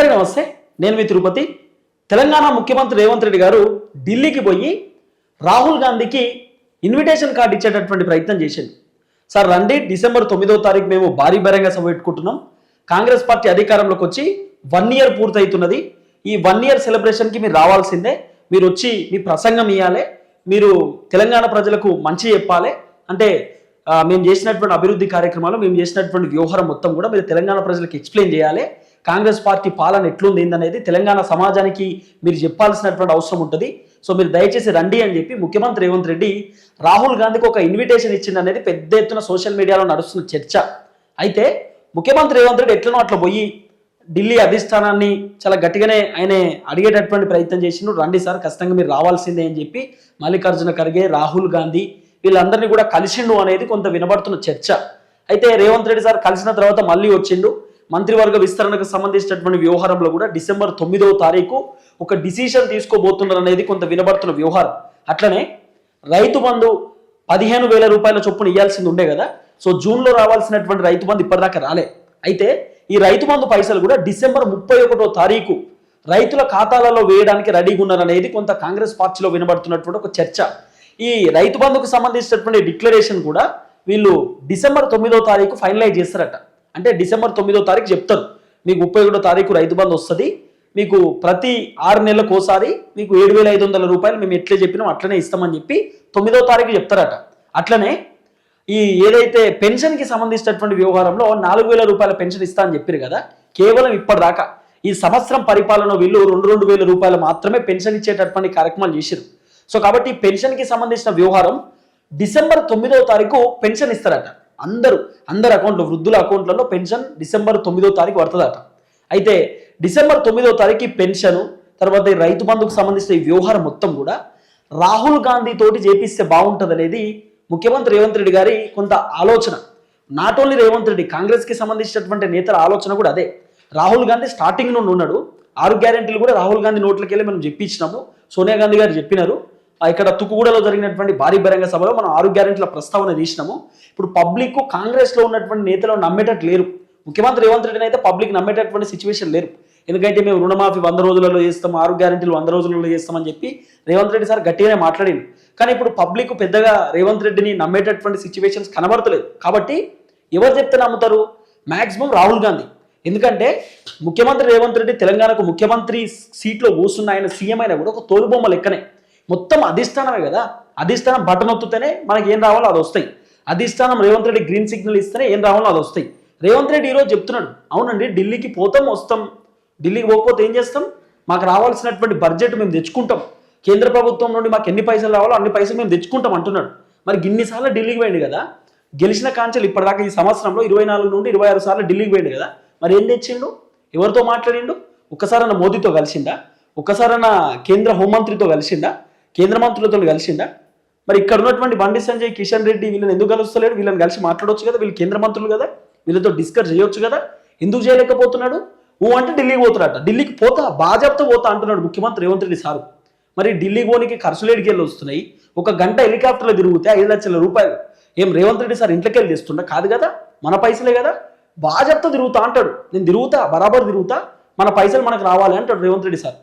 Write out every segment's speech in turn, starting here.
అందరికీ నమస్తే. నేను మీ తిరుపతి. తెలంగాణ ముఖ్యమంత్రి రేవంత్ రెడ్డి గారు ఢిల్లీకి పోయి రాహుల్ గాంధీకి ఇన్విటేషన్ కార్డు ఇచ్చేటటువంటి ప్రయత్నం చేసింది సార్ రండి. డిసెంబర్ తొమ్మిదో తారీఖు మేము భారీ బహిరంగ సభ పెట్టుకుంటున్నాం. కాంగ్రెస్ పార్టీ అధికారంలోకి వచ్చి వన్ ఇయర్ పూర్తవుతున్నది. ఈ వన్ ఇయర్ సెలబ్రేషన్కి మీరు రావాల్సిందే. మీరు వచ్చి మీ ప్రసంగం ఇవ్వాలి మీరు తెలంగాణ ప్రజలకు మంచి చెప్పాలి. అంటే మేము చేసినటువంటి అభివృద్ధి కార్యక్రమాలు మేము చేసినటువంటి వ్యవహారం మొత్తం కూడా మీరు తెలంగాణ ప్రజలకు ఎక్స్ప్లెయిన్ చేయాలి. కాంగ్రెస్ పార్టీ పాలన ఎట్లుంది ఏందనేది తెలంగాణ సమాజానికి మీరు చెప్పాల్సినటువంటి అవసరం ఉంటుంది. సో మీరు దయచేసి రండి అని చెప్పి ముఖ్యమంత్రి రేవంత్ రెడ్డి రాహుల్ గాంధీకి ఒక ఇన్విటేషన్ ఇచ్చింది అనేది పెద్ద ఎత్తున సోషల్ మీడియాలో నడుస్తున్న చర్చ. అయితే ముఖ్యమంత్రి రేవంత్ రెడ్డి ఎట్లనో అట్లా పోయి ఢిల్లీ అధిష్టానాన్ని చాలా గట్టిగానే ఆయన అడిగేటటువంటి ప్రయత్నం చేసిండు. రండి సార్ ఖచ్చితంగా మీరు రావాల్సిందే అని చెప్పి మల్లికార్జున ఖర్గే రాహుల్ గాంధీ వీళ్ళందరినీ కూడా కలిసిండు అనేది కొంత వినబడుతున్న చర్చ. అయితే రేవంత్ రెడ్డి సార్ కలిసిన తర్వాత మళ్ళీ వచ్చిండు. మంత్రివర్గ విస్తరణకు సంబంధించినటువంటి వ్యవహారంలో కూడా డిసెంబర్ తొమ్మిదవ తారీఖు ఒక డిసిషన్ తీసుకోబోతున్నారు అనేది కొంత వినబడుతున్న వ్యవహారం. అట్లనే రైతు బంధు పదిహేను వేల రూపాయల చొప్పున ఇవ్వాల్సింది ఉండే కదా సో జూన్లో రావాల్సినటువంటి రైతు బంధు ఇప్పటిదాకా రాలే. అయితే ఈ రైతు బంధు పైసలు కూడా డిసెంబర్ ముప్పై ఒకటో తారీఖు రైతుల ఖాతాలలో వేయడానికి రెడీగా ఉన్నారనేది కొంత కాంగ్రెస్ పార్టీలో వినబడుతున్నటువంటి ఒక చర్చ. ఈ రైతు బంధుకు సంబంధించినటువంటి డిక్లరేషన్ కూడా వీళ్ళు డిసెంబర్ తొమ్మిదో తారీఖు ఫైనలైజ్ చేస్తారట. అంటే డిసెంబర్ తొమ్మిదో తారీఖు చెప్తారు. మీకు ముప్పై ఒకటో తారీఖు రైతు బంధు వస్తుంది. మీకు ప్రతి ఆరు నెలలకు ఒకసారి మీకు ఏడు వేల ఐదు వందల రూపాయలు మేము ఎట్లే చెప్పినాం అట్లనే ఇస్తామని చెప్పి తొమ్మిదో తారీఖు చెప్తారట. అట్లనే ఈ ఏదైతే పెన్షన్కి సంబంధించినటువంటి వ్యవహారంలో నాలుగు వేల రూపాయల పెన్షన్ ఇస్తా అని చెప్పారు కదా కేవలం ఇప్పటిదాకా ఈ సంవత్సరం పరిపాలన వీళ్ళు రెండు రెండు వేల రూపాయలు మాత్రమే పెన్షన్ ఇచ్చేటటువంటి కార్యక్రమాలు చేశారు సో కాబట్టి పెన్షన్కి సంబంధించిన వ్యవహారం డిసెంబర్ తొమ్మిదవ తారీఖు పెన్షన్ ఇస్తారట. అందరూ అందరి అకౌంట్లో వృద్ధుల అకౌంట్లలో పెన్షన్ డిసెంబర్ తొమ్మిదో తారీఖు పడుతుందట. అయితే డిసెంబర్ తొమ్మిదో తారీఖు పెన్షన్ తర్వాత ఈ రైతు బంధుకు సంబంధించిన ఈ వ్యవహారం మొత్తం కూడా రాహుల్ గాంధీ తోటి చేపిస్తే బాగుంటుంది అనేది ముఖ్యమంత్రి రేవంత్ రెడ్డి గారి కొంత ఆలోచన. నాట్ ఓన్లీ రేవంత్ రెడ్డి కాంగ్రెస్కి సంబంధించినటువంటి నేతల ఆలోచన కూడా అదే. రాహుల్ గాంధీ స్టార్టింగ్ నుండి ఉన్నాడు. ఆరు గ్యారెంటీలు కూడా రాహుల్ గాంధీ నోట్లకి వెళ్ళి మనం చెప్పించినాము. సోనియా గాంధీ గారు చెప్పినారు. ఇక్కడ తుకుగూడలో జరిగినటువంటి భారీ బహిరంగ సభలో మనం ఆరు గ్యారెంటీల ప్రస్తావన తీసినాము. ఇప్పుడు పబ్లిక్ కాంగ్రెస్లో ఉన్నటువంటి నేతలు నమ్మేటట్టు లేరు. ముఖ్యమంత్రి రేవంత్ రెడ్డిని అయితే పబ్లిక్ నమ్మేటటువంటి సిచ్యువేషన్ లేరు. ఎందుకంటే మేము రుణమాఫీ వంద రోజులలో చేస్తాం ఆరు గ్యారెంటీలు వంద రోజులలో చేస్తామని చెప్పి రేవంత్ రెడ్డి సార్ గట్టిగానే మాట్లాడింది కానీ ఇప్పుడు పబ్లిక్ పెద్దగా రేవంత్ రెడ్డిని నమ్మేటటువంటి సిచ్యువేషన్స్ కనబడతలేదు. కాబట్టి ఎవరు చెప్తే నమ్ముతారు? మాక్సిమం రాహుల్ గాంధీ. ఎందుకంటే ముఖ్యమంత్రి రేవంత్ రెడ్డి తెలంగాణకు ముఖ్యమంత్రి సీట్లో కూర్చున్న ఆయన సీఎం అయినా కూడా ఒక తోలుబొమ్మ లెక్కనే. మొత్తం అధిష్టానమే కదా. అధిష్టానం బటన్ ఒత్తుతేనే మనకి ఏం రావాలో అది వస్తాయి. అధిష్టానం రేవంత్ రెడ్డి గ్రీన్ సిగ్నల్ ఇస్తేనే ఏం రావాలో అది వస్తాయి. రేవంత్ రెడ్డి ఈరోజు చెప్తున్నాడు అవునండి ఢిల్లీకి పోతాం వస్తాం. ఢిల్లీకి పోకపోతే ఏం చేస్తాం? మాకు రావాల్సినటువంటి బడ్జెట్ మేము తెచ్చుకుంటాం. కేంద్ర ప్రభుత్వం నుండి మాకు ఎన్ని పైసలు రావాలో అన్ని పైసలు మేము తెచ్చుకుంటాం అంటున్నాడు. మరి ఇన్నిసార్లు ఢిల్లీకి పోయింది కదా. గెలిచిన కాంచెలు ఇప్పటిదాకా ఈ సంవత్సరంలో ఇరవై నాలుగు నుండి ఇరవై ఆరు సార్లు ఢిల్లీకి పోయింది కదా. మరి ఏం తెచ్చిండు? ఎవరితో మాట్లాడిండు? ఒక్కసారన్న మోదీతో కలిసిందా ఒక్కసారన్న కేంద్ర హోంమంత్రితో కలిసిండా? కేంద్ర మంత్రులతో కలిసిండా? మరి ఇక్కడ ఉన్నటువంటి బండి సంజయ్ కిషన్ రెడ్డి వీళ్ళని ఎందుకు కలుస్తలేడు వీళ్ళని కలిసి మాట్లాడవచ్చు కదా వీళ్ళు కేంద్ర మంత్రులు కదా వీళ్ళతో డిస్కస్ చేయొచ్చు కదా ఎందుకు చేయలేకపోతున్నాడు? ఊ అంటే ఢిల్లీకి పోతున్నాడట. ఢిల్లీకి పోతా బాజాబ్తో పోతా అంటున్నాడు ముఖ్యమంత్రి రేవంత్ రెడ్డి సారు. మరి ఢిల్లీ పోనీకి ఖర్చులేడికి వెళ్ళి వస్తున్నాయి. ఒక గంట హెలికాప్టర్లో తిరిగితే ఐదు లక్షల రూపాయలు. ఏం రేవంత్ రెడ్డి సార్ ఇంట్లోకి వెళ్ళి తెస్తుండ? కాదు కదా మన పైసలే కదా. బాజాబ్తో తిరుగుతా అంటాడు. నేను తిరుగుతా బరాబర్ తిరుగుతా మన పైసలు మనకు రావాలి అంటాడు రేవంత్ రెడ్డి సార్.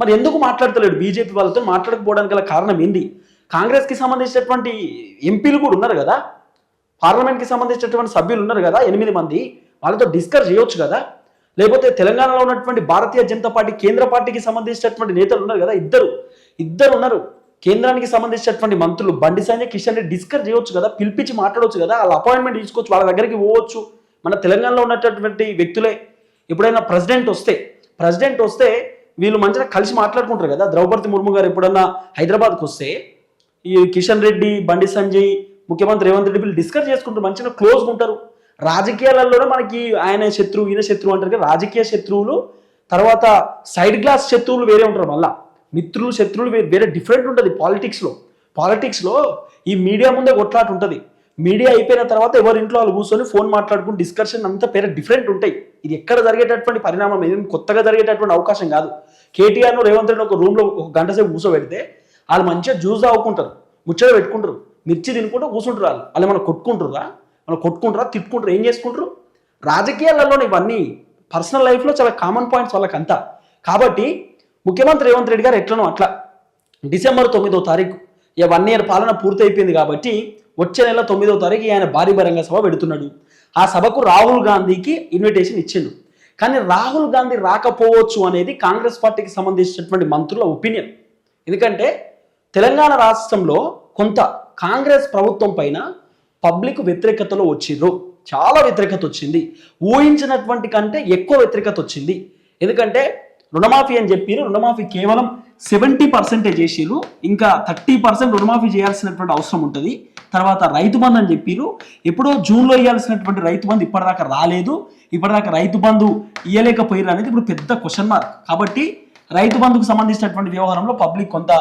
మరి ఎందుకు మాట్లాడతలేడు? బీజేపీ వాళ్ళతో మాట్లాడకపోవడానికి గల కారణం ఏంది? కాంగ్రెస్కి సంబంధించినటువంటి ఎంపీలు కూడా ఉన్నారు కదా? పార్లమెంట్కి సంబంధించినటువంటి సభ్యులు ఉన్నారు కదా? ఎనిమిది మంది. వాళ్ళతో డిస్కస్ చేయొచ్చు కదా? లేకపోతే తెలంగాణలో ఉన్నటువంటి భారతీయ జనతా పార్టీ కేంద్ర పార్టీకి సంబంధించినటువంటి నేతలు ఉన్నారు కదా? ఇద్దరు. ఇద్దరు ఉన్నారు. కేంద్రానికి సంబంధించినటువంటి మంత్రులు బండి సంజయ్ కిషన్ రెడ్డి డిస్కస్ చేయొచ్చు కదా? పిలిపించి మాట్లాడవచ్చు కదా? వాళ్ళ అపాయింట్మెంట్ తీసుకోవచ్చు వాళ్ళ దగ్గరికి పోవచ్చు. మన తెలంగాణలో ఉన్నటువంటి వ్యక్తులే. ఎప్పుడైనా ప్రెసిడెంట్ వస్తే ప్రెసిడెంట్ వస్తే వీళ్ళు మంచిగా కలిసి మాట్లాడుకుంటారు కదా. ద్రౌపది ముర్ము గారు ఎప్పుడన్నా హైదరాబాద్కి వస్తే ఈ కిషన్ రెడ్డి బండి సంజయ్ ముఖ్యమంత్రి రేవంత్ రెడ్డి వీళ్ళు డిస్కస్ చేసుకుంటారు మంచిగా క్లోజ్గా ఉంటారు. రాజకీయాలలోనే మనకి ఆయన శత్రువు ఈయన శత్రువు అంటారు కదా. రాజకీయ శత్రువులు తర్వాత సైడ్ గ్లాస్ శత్రువులు వేరే ఉంటారు మళ్ళా. మిత్రులు శత్రువులు వేరే వేరే డిఫరెంట్ ఉంటుంది పాలిటిక్స్లో పాలిటిక్స్లో ఈ మీడియా ముందే కొట్లాట ఉంటుంది. మీడియా అయిపోయిన తర్వాత ఎవరి ఇంట్లో వాళ్ళు కూర్చొని ఫోన్ మాట్లాడుకుని డిస్కషన్ అంతా పేరు డిఫరెంట్ ఉంటాయి. ఇది ఎక్కడ జరిగేటటువంటి పరిణామం? ఏం కొత్తగా జరిగేటటువంటి అవకాశం కాదు. కేటీఆర్ను రేవంత్ రెడ్డి ఒక రూమ్లో ఒక గంట సేపు కూర్చోబెడితే వాళ్ళు మంచిగా జ్యూస్ తాగుకుంటారు ముచ్చట పెట్టుకుంటారు మిర్చి తినుకుంటూ కూర్చుంటారు వాళ్ళు. వాళ్ళు మనం కొట్టుకుంటారా మనం కొట్టుకుంటారా తిట్టుకుంటారు ఏం చేసుకుంటారు రాజకీయాలలో ఇవన్నీ పర్సనల్ లైఫ్లో చాలా కామన్ పాయింట్స్ వాళ్ళకి అంతా. కాబట్టి ముఖ్యమంత్రి రేవంత్ రెడ్డి గారు ఎట్లనో అట్లా. డిసెంబర్ తొమ్మిదో తారీఖు. ఇక వన్ ఇయర్ పాలన పూర్తయిపోయింది కాబట్టి వచ్చే నెల తొమ్మిదో తారీఖు ఆయన భారీ బహిరంగ సభ పెడుతున్నాడు. ఆ సభకు రాహుల్ గాంధీకి ఇన్విటేషన్ ఇచ్చిండు. కానీ రాహుల్ గాంధీ రాకపోవచ్చు అనేది కాంగ్రెస్ పార్టీకి సంబంధించినటువంటి మంత్రుల ఒపీనియన్ ఎందుకంటే తెలంగాణ రాష్ట్రంలో కొంత కాంగ్రెస్ ప్రభుత్వం పైన పబ్లిక్ వ్యతిరేకతలో వచ్చిర్రు. చాలా వ్యతిరేకత వచ్చింది. ఊహించినటువంటి కంటే ఎక్కువ వ్యతిరేకత వచ్చింది. ఎందుకంటే రుణమాఫీ అని చెప్పారు రుణమాఫీ కేవలం సెవెంటీ పర్సెంటేజ్ చేసిర్రు. ఇంకా థర్టీ పర్సెంట్ రుణమాఫీ చేయాల్సినటువంటి అవసరం ఉంటుంది. తర్వాత రైతు బంధు అని చెప్పిరు ఎప్పుడో జూన్లో ఇవ్వాల్సినటువంటి రైతు బంధు ఇప్పటిదాకా రాలేదు. ఇప్పటిదాకా రైతు బంధు ఇవ్వలేకపోయారు అనేది ఇప్పుడు పెద్ద క్వశ్చన్ మార్క్ కాబట్టి రైతు బంధుకు సంబంధించినటువంటి వ్యవహారంలో పబ్లిక్ కొంత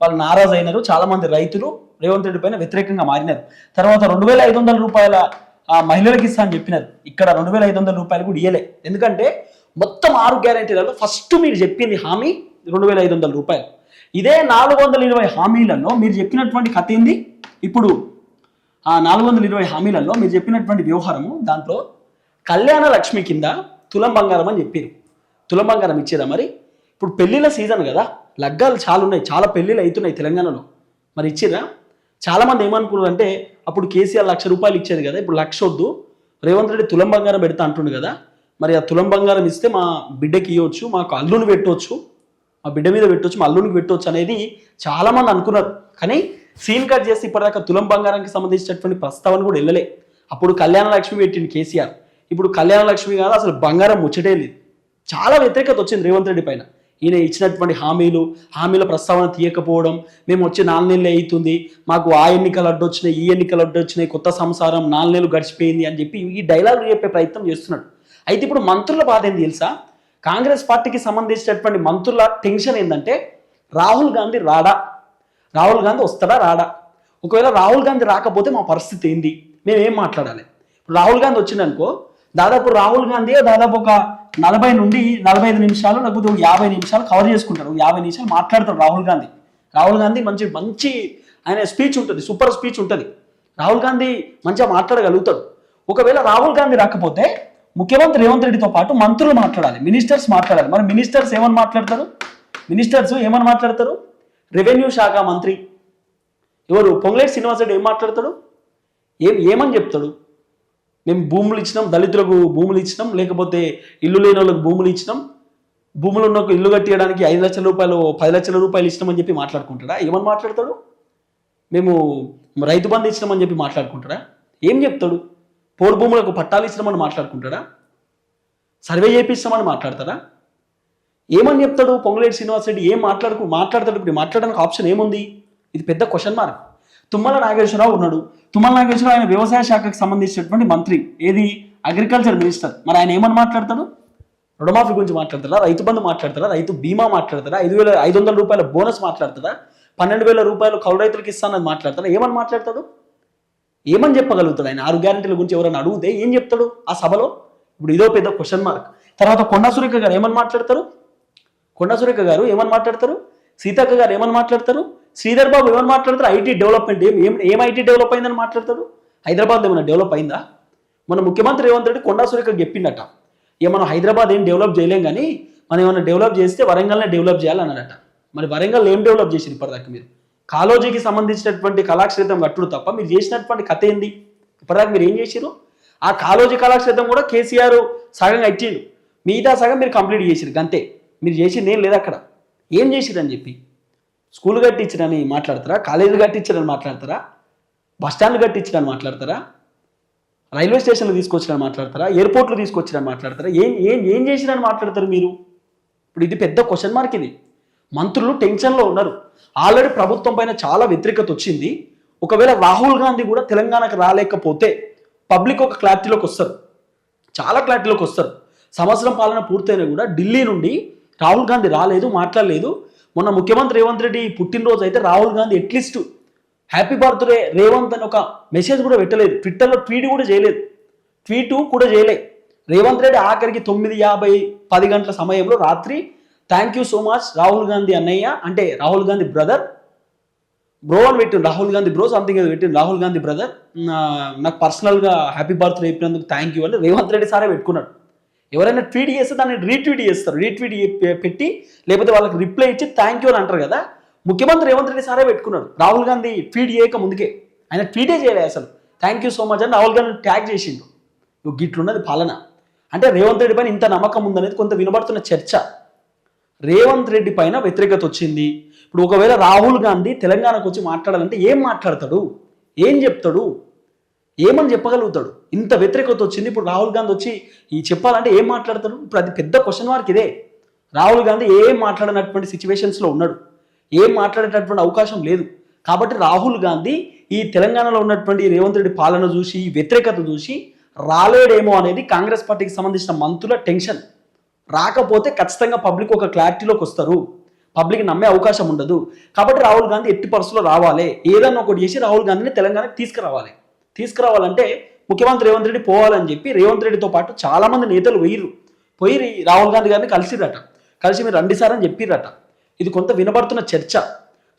వాళ్ళు నారాజ్ అయినారు. చాలా మంది రైతులు రేవంత్ రెడ్డి పైన వ్యతిరేకంగా మారినారు. తర్వాత రెండు వేల ఐదు వందల రూపాయల ఆ, మహిళలకు ఇస్తా అని చెప్పినారు. ఇక్కడ రెండు వేల ఐదు వందల రూపాయలు కూడా ఇయ్యలే. ఎందుకంటే మొత్తం ఆరు గ్యారెంటీలలో ఫస్ట్ మీరు చెప్పింది హామీ రెండు వేల ఐదు వందల రూపాయలు. ఇదే నాలుగు వందల ఇరవై హామీలలో మీరు చెప్పినటువంటి కథ ఏంది? ఇప్పుడు ఆ నాలుగు వందల ఇరవై హామీలలో మీరు చెప్పినటువంటి వ్యవహారము దాంట్లో కళ్యాణ లక్ష్మి కింద తులం బంగారం అని చెప్పారు. తులం బంగారం ఇచ్చేదా మరి? ఇప్పుడు పెళ్ళిళ్ళ సీజన్ కదా లగ్గాలు చాలా ఉన్నాయి చాలా పెళ్ళిళ్ళు అవుతున్నాయి తెలంగాణలో. మరి ఇచ్చిరా చాలామంది ఏమనుకున్నారు అంటే అప్పుడు కేసీఆర్ లక్ష రూపాయలు ఇచ్చేది కదా ఇప్పుడు లక్ష వద్దు రేవంత్ రెడ్డి తులం బంగారం పెడతా అంటుండు కదా మరి ఆ తులం బంగారం ఇస్తే మా బిడ్డకి ఇవ్వచ్చు మాకు అల్లుని పెట్టవచ్చు మా బిడ్డ మీద పెట్టవచ్చు మా అల్లునికి పెట్టవచ్చు అనేది చాలామంది అనుకున్నారు. కానీ సీన్ కట్ చేసి ఇప్పటిదాకా తులం బంగారానికి సంబంధించినటువంటి ప్రస్తావన కూడా వెళ్ళలే. అప్పుడు కళ్యాణ లక్ష్మి పెట్టింది కేసీఆర్. ఇప్పుడు కళ్యాణ లక్ష్మి కాదు అసలు బంగారం ముచ్చటే లేదు. చాలా వ్యతిరేకత వచ్చింది రేవంత్ రెడ్డి పైన. ఈయన ఇచ్చినటువంటి హామీలు హామీల ప్రస్తావన తీయకపోవడం మేము వచ్చి నాలుగు నెలలు అవుతుంది మాకు ఆ ఎన్నికలు అడ్డొచ్చినాయి ఈ ఎన్నికలు అడ్డు వచ్చినాయి కొత్త సంసారం నాలుగు నెలలు గడిచిపోయింది అని చెప్పి ఈ డైలాగ్ చెప్పే ప్రయత్నం చేస్తున్నాడు. అయితే ఇప్పుడు మంత్రుల బాధ ఏంది తెలుసా? కాంగ్రెస్ పార్టీకి సంబంధించినటువంటి మంత్రుల టెన్షన్ ఏంటంటే రాహుల్ గాంధీ రాడా? రాహుల్ గాంధీ వస్తాడా రాడా? ఒకవేళ రాహుల్ గాంధీ రాకపోతే మా పరిస్థితి ఏంది? మేము ఏం మాట్లాడాలి? ఇప్పుడు రాహుల్ గాంధీ వచ్చిందనుకో దాదాపు రాహుల్ గాంధీ దాదాపు ఒక నలభై నుండి నలభై ఐదు నిమిషాలు లేకపోతే ఒక యాభై నిమిషాలు కవర్ చేసుకుంటారు. యాభై నిమిషాలు మాట్లాడతారు రాహుల్ గాంధీ. రాహుల్ గాంధీ మంచి మంచి ఆయన స్పీచ్ ఉంటుంది సూపర్ స్పీచ్ ఉంటుంది. రాహుల్ గాంధీ మంచిగా మాట్లాడగలుగుతాడు. ఒకవేళ రాహుల్ గాంధీ రాకపోతే ముఖ్యమంత్రి రేవంత్ రెడ్డితో పాటు మంత్రులు మాట్లాడాలి మినిస్టర్స్ మాట్లాడాలి. మరి మినిస్టర్స్ ఏమని మాట్లాడతారు? మినిస్టర్స్ ఏమని మాట్లాడతారు? రెవెన్యూ శాఖ మంత్రి. ఎవరు? పొంగులేటి శ్రీనివాసరెడ్డి ఏం మాట్లాడతాడు? ఏం ఏమని చెప్తాడు? మేము భూములు ఇచ్చినాం దళితులకు భూములు ఇచ్చినాం లేకపోతే ఇల్లు లేని వాళ్ళకు భూములు ఇచ్చినాం. భూములు ఉన్న ఇల్లు కట్టేయడానికి ఐదు లక్షల రూపాయలు పది లక్షల రూపాయలు ఇచ్చినామని చెప్పి మాట్లాడుకుంటాడా? ఏమని మాట్లాడతాడు? మేము రైతు బంధు ఇచ్చినామని చెప్పి మాట్లాడుకుంటాడా? ఏం చెప్తాడు? పోడు భూములకు పట్టాలు ఇచ్చినామని మాట్లాడుకుంటాడా? సర్వే చేపిస్తామని మాట్లాడతారా ఏమని చెప్తాడు? పొంగులేటి శ్రీనివాసరెడ్డి ఏం మాట్లాడుకు? మాట్లాడతాడు ఇప్పుడు. మాట్లాడడానికి ఆప్షన్ ఏముంది? ఇది పెద్ద క్వశ్చన్ మార్క్ తుమ్మల నాగేశ్వరరావు ఉన్నాడు. తుమ్మల నాగేశ్వరరావు ఆయన వ్యవసాయ శాఖకు సంబంధించినటువంటి మంత్రి. ఏది? అగ్రికల్చర్ మినిస్టర్ మరి ఆయన ఏమని మాట్లాడతాడు? రుణమాఫీ గురించి మాట్లాడతారా రైతు బంధు మాట్లాడతారా రైతు బీమా మాట్లాడతారా ఐదు వేల ఐదు వందల రూపాయల బోనస్ మాట్లాడతారా పన్నెండు వేల రూపాయలు కౌలు రైతులకు ఇస్తానని మాట్లాడతారా ఏమని మాట్లాడతాడు? ఏమని చెప్పగలుగుతాడు ఆయన? ఆరు గ్యారంటీల గురించి ఎవరైనా అడిగితే ఏం చెప్తాడు ఆ సభలో? ఇప్పుడు ఇదో పెద్ద క్వశ్చన్ మార్క్ తర్వాత కొండా సురేఖ గారు ఏమని మాట్లాడతారు? కొండా సురేఖ గారు ఏమని మాట్లాడతారు? సీతక్క గారు ఏమని మాట్లాడతారు? శ్రీధర్ బాబు ఏమని మాట్లాడతారు? ఐటీ డెవలప్మెంట్ ఏం ఏం ఏం ఐటీ డెవలప్ అయిందని మాట్లాడతారు? హైదరాబాద్ ఏమైనా డెవలప్ అయిందా? మన ముఖ్యమంత్రి రేవంత్ రెడ్డి కొండా సురేఖ చెప్పిండట ఇక మనం హైదరాబాద్ ఏం డెవలప్ చేయలేం కానీ మనం ఏమైనా డెవలప్ చేస్తే వరంగల్నే డెవలప్ చేయాలన్నాడట మరి వరంగల్ ఏం డెవలప్ చేసింది ఇప్పటిదాకా మీరు? కాలోజీకి సంబంధించినటువంటి కళాక్షేత్రం కట్టుడు తప్ప మీరు చేసినటువంటి కథ ఏంది? ఇప్పటిదాకా మీరు ఏం చేసిరు ఆ కాలోజీ కళాక్షేత్రం కూడా కేసీఆర్ సగం కట్టిండు మిగతా సగం మీరు కంప్లీట్ చేసిరు అంతే. మీరు చేసింది ఏం లేదు అక్కడ. ఏం చేసిరని అని చెప్పి? స్కూల్ కట్టించడని మాట్లాడతారా? కాలేజీలు కట్టించడని మాట్లాడతారా? బస్ స్టాండ్లు కట్టించరని మాట్లాడతారా? రైల్వే స్టేషన్లు తీసుకొచ్చిరని మాట్లాడతారా? ఎయిర్పోర్ట్లు తీసుకొచ్చిరని మాట్లాడతారా? ఏం ఏం ఏం చేసిరని మాట్లాడతారు మీరు? ఇప్పుడు ఇది పెద్ద క్వశ్చన్ మార్క్ ఇది. మంత్రులు టెన్షన్లో ఉన్నారు. ఆల్రెడీ ప్రభుత్వం పైన చాలా వ్యతిరేకత వచ్చింది. ఒకవేళ రాహుల్ గాంధీ కూడా తెలంగాణకు రాలేకపోతే పబ్లిక్ ఒక క్లారిటీలోకి వస్తారు. చాలా క్లారిటీలోకి వస్తారు. సంవత్సరం పాలన పూర్తయినా కూడా ఢిల్లీ నుండి రాహుల్ గాంధీ రాలేదు మాట్లాడలేదు. మొన్న ముఖ్యమంత్రి రేవంత్ రెడ్డి పుట్టినరోజు అయితే Rahul Gandhi at least happy birthday Revanth అని ఒక మెసేజ్ కూడా పెట్టలేదు. ట్విట్టర్లో ట్వీట్ కూడా చేయలేదు. ట్వీట్ కూడా చేయలే. రేవంత్ రెడ్డి ఆఖరికి తొమ్మిది యాభై పది గంటల సమయంలో రాత్రి thank you so much Rahul Gandhi అన్నయ్య. అంటే రాహుల్ గాంధీ బ్రదర్. బ్రో అని పెట్టిండు రాహుల్ గాంధీ బ్రో సంథింగ్ ఏదో పెట్టిండు రాహుల్ గాంధీ బ్రదర్ నాకు పర్సనల్గా హ్యాపీ బర్త్డే చెప్పినందుకు థ్యాంక్ యూ అని రేవంత్ రెడ్డి సారే పెట్టుకున్నాడు. ఎవరైనా ట్వీట్ చేస్తే దాన్ని రీట్వీట్ చేస్తారు. రీట్వీట్ పెట్టి లేకపోతే వాళ్ళకి రిప్లై ఇచ్చి థ్యాంక్ యూ అని అంటారు కదా. ముఖ్యమంత్రి రేవంత్ రెడ్డి సారే పెట్టుకున్నాడు. రాహుల్ గాంధీ ట్వీట్ చేయక ముందుకే. ఆయన ట్వీటే చేయలేదు అసలు. థ్యాంక్ యూ సో మచ్ అని రాహుల్ గాంధీ ట్యాగ్ చేసిండు. గిట్లున్నది పాలన. అంటే రేవంత్ రెడ్డి పైన ఇంత నమ్మకం ఉందనేది కొంత వినబడుతున్న చర్చ. రేవంత్ రెడ్డి పైన వ్యతిరేకత వచ్చింది. ఇప్పుడు ఒకవేళ రాహుల్ గాంధీ తెలంగాణకు వచ్చి మాట్లాడాలంటే ఏం మాట్లాడతాడు? ఏం చెప్తాడు? ఏమని చెప్పగలుగుతాడు? ఇంత వ్యతిరేకత వచ్చింది. ఇప్పుడు రాహుల్ గాంధీ వచ్చి ఈ చెప్పాలంటే ఏం మాట్లాడతాడు? ఇప్పుడు అది పెద్ద క్వశ్చన్ మార్క్ ఇదే. రాహుల్ గాంధీ ఏం మాట్లాడినటువంటి సిచ్యువేషన్స్లో ఉన్నాడు? ఏం మాట్లాడేటటువంటి అవకాశం లేదు. కాబట్టి రాహుల్ గాంధీ ఈ తెలంగాణలో ఉన్నటువంటి రేవంత్ రెడ్డి పాలన చూసి ఈ వ్యతిరేకత చూసి రాలేడేమో అనేది కాంగ్రెస్ పార్టీకి సంబంధించిన మంత్రుల టెన్షన్. రాకపోతే ఖచ్చితంగా పబ్లిక్ ఒక క్లారిటీలోకి వస్తారు. పబ్లిక్ నమ్మే అవకాశం ఉండదు. కాబట్టి రాహుల్ గాంధీ ఎట్టి పరిస్థితుల్లో రావాలి. ఏదన్నా ఒకటి చేసి రాహుల్ గాంధీని తెలంగాణకి తీసుకురావాలి. తీసుకురావాలంటే ముఖ్యమంత్రి రేవంత్ రెడ్డి పోవాలని చెప్పి రేవంత్ రెడ్డితో పాటు చాలా మంది నేతలు పోయిర్రు. పోయి రాహుల్ గాంధీ గారిని కలిసిరట కలిసి మీరు రండి సార్ అని చెప్పిరట ఇది కొంత వినబడుతున్న చర్చ.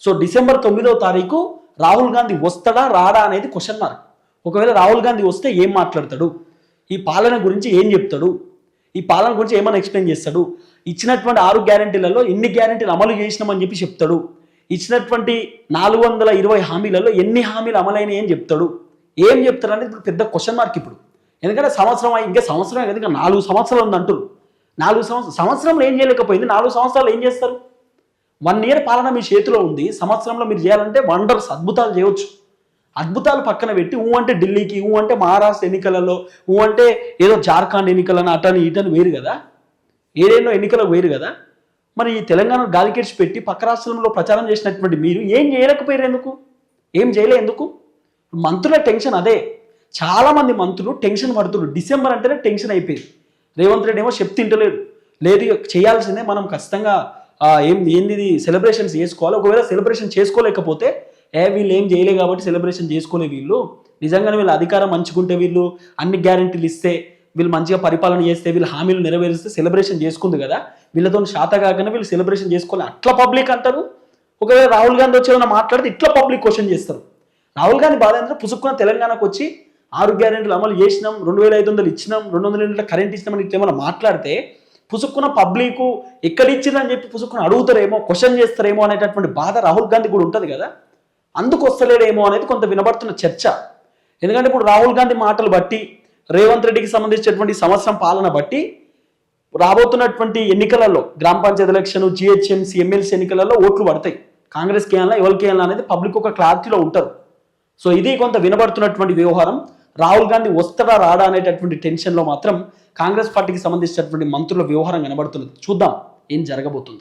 సో డిసెంబర్ తొమ్మిదవ తారీఖు రాహుల్ గాంధీ వస్తాడా రాడా అనేది క్వశ్చన్ మార్క్ ఒకవేళ రాహుల్ గాంధీ వస్తే ఏం మాట్లాడతాడు? ఈ పాలన గురించి ఏం చెప్తాడు? ఈ పాలన గురించి ఏమైనా ఎక్స్ప్లెయిన్ చేస్తాడు? ఇచ్చినటువంటి ఆరు గ్యారంటీలలో ఎన్ని గ్యారంటీలు అమలు చేసినామని చెప్పి చెప్తాడు? ఇచ్చినటువంటి నాలుగు వందల ఇరవై హామీలలో ఎన్ని హామీలు అమలైన ఏం చెప్తాడు? ఏం చెప్తారు అనేది ఇప్పుడు పెద్ద క్వశ్చన్ మార్క్ ఇప్పుడు. ఎందుకంటే సంవత్సరం ఇంకా సంవత్సరం కదా ఇంకా నాలుగు సంవత్సరాలు ఉంది అంటారు నాలుగు సంవత్సరం సంవత్సరంలో ఏం చేయలేకపోయింది? నాలుగు సంవత్సరాలు ఏం చేస్తారు? వన్ ఇయర్ పాలన మీ చేతిలో ఉంది. సంవత్సరంలో మీరు చేయాలంటే వండర్స్ అద్భుతాలు చేయవచ్చు అద్భుతాలు పక్కన పెట్టి ఊ అంటే ఢిల్లీకి ఊ అంటే మహారాష్ట్ర ఎన్నికలలో ఊ అంటే ఏదో జార్ఖండ్ ఎన్నికలను అటని ఇటని వేరు కదా. ఏదేనో ఎన్నికలకు వేరు కదా. మరి ఈ తెలంగాణ గాలికెట్స్ పెట్టి పక్క రాష్ట్రంలో ప్రచారం చేసినటువంటి మీరు ఏం చేయలేకపోయారు ఎందుకు? ఏం చేయలే ఎందుకు? మంత్రుల టెన్షన్ అదే. చాలా మంది మంత్రులు టెన్షన్ పడుతున్నారు. డిసెంబర్ అంటేనే టెన్షన్ అయిపోయింది. రేవంత్ రెడ్డి ఏమో చెప్ తింటలేడు. లేదు ఇక చేయాల్సిందే మనం ఖచ్చితంగా ఏం ఏంది సెలబ్రేషన్స్ చేసుకోవాలి. ఒకవేళ సెలబ్రేషన్ చేసుకోలేకపోతే ఏ వీళ్ళు ఏం చేయలే కాబట్టి సెలబ్రేషన్ చేసుకోలే వీళ్ళు. నిజంగానే వీళ్ళు అధికారం మంచుకుంటే వీళ్ళు అన్ని గ్యారెంటీలు ఇస్తే వీళ్ళు మంచిగా పరిపాలన చేస్తే వీళ్ళు హామీలు నెరవేరిస్తే సెలబ్రేషన్ చేసుకుంది కదా. వీళ్ళతో శాత కాకుండా వీళ్ళు సెలబ్రేషన్ చేసుకోవాలి. అట్లా పబ్లిక్ అంటారు. ఒకవేళ రాహుల్ గాంధీ వచ్చేదన్నా మాట్లాడితే ఇట్లా పబ్లిక్ క్వశ్చన్ చేస్తారు. రాహుల్ గాంధీ బాధ ఏంటంటే పుసుక్కున్న తెలంగాణకు వచ్చి ఆరు గ్యారెంటీలు అమలు చేసినాం రెండు వేల ఐదు వందలు ఇచ్చినాం రెండు వందల యూనిట్ల కరెంట్ ఇచ్చినామని ఇట్లా ఏమైనా మాట్లాడితే పుసుక్కున్న పబ్లిక్ ఎక్కడ ఇచ్చిందని చెప్పి పుసుక్కుని అడుగుతారేమో క్వశ్చన్ చేస్తారేమో అనేటటువంటి బాధ రాహుల్ గాంధీ కూడా ఉంటుంది కదా. అందుకు వస్తలేడేమో అనేది కొంత వినబడుతున్న చర్చ. ఎందుకంటే ఇప్పుడు రాహుల్ గాంధీ మాటలు బట్టి రేవంత్ రెడ్డికి సంబంధించినటువంటి సంవత్సరం పాలన బట్టి రాబోతున్నటువంటి ఎన్నికలలో గ్రామ పంచాయతీ ఎలక్షన్ జిహెచ్ఎంసీ ఎమ్మెల్సీ ఎన్నికలలో ఓట్లు పడతాయి. కాంగ్రెస్కి వేయాలా ఎవరికి వేయాలా అనేది పబ్లిక్ ఒక క్లారిటీలో ఉంటారు సో ఇది కొంత వినబడుతున్నటువంటి వ్యవహారం. రాహుల్ గాంధీ వస్తాడా రాడా అనేటటువంటి టెన్షన్లో మాత్రం కాంగ్రెస్ పార్టీకి సంబంధించినటువంటి మంత్రుల వ్యవహారం వినబడుతున్నది. చూద్దాం ఏం జరగబోతుందో.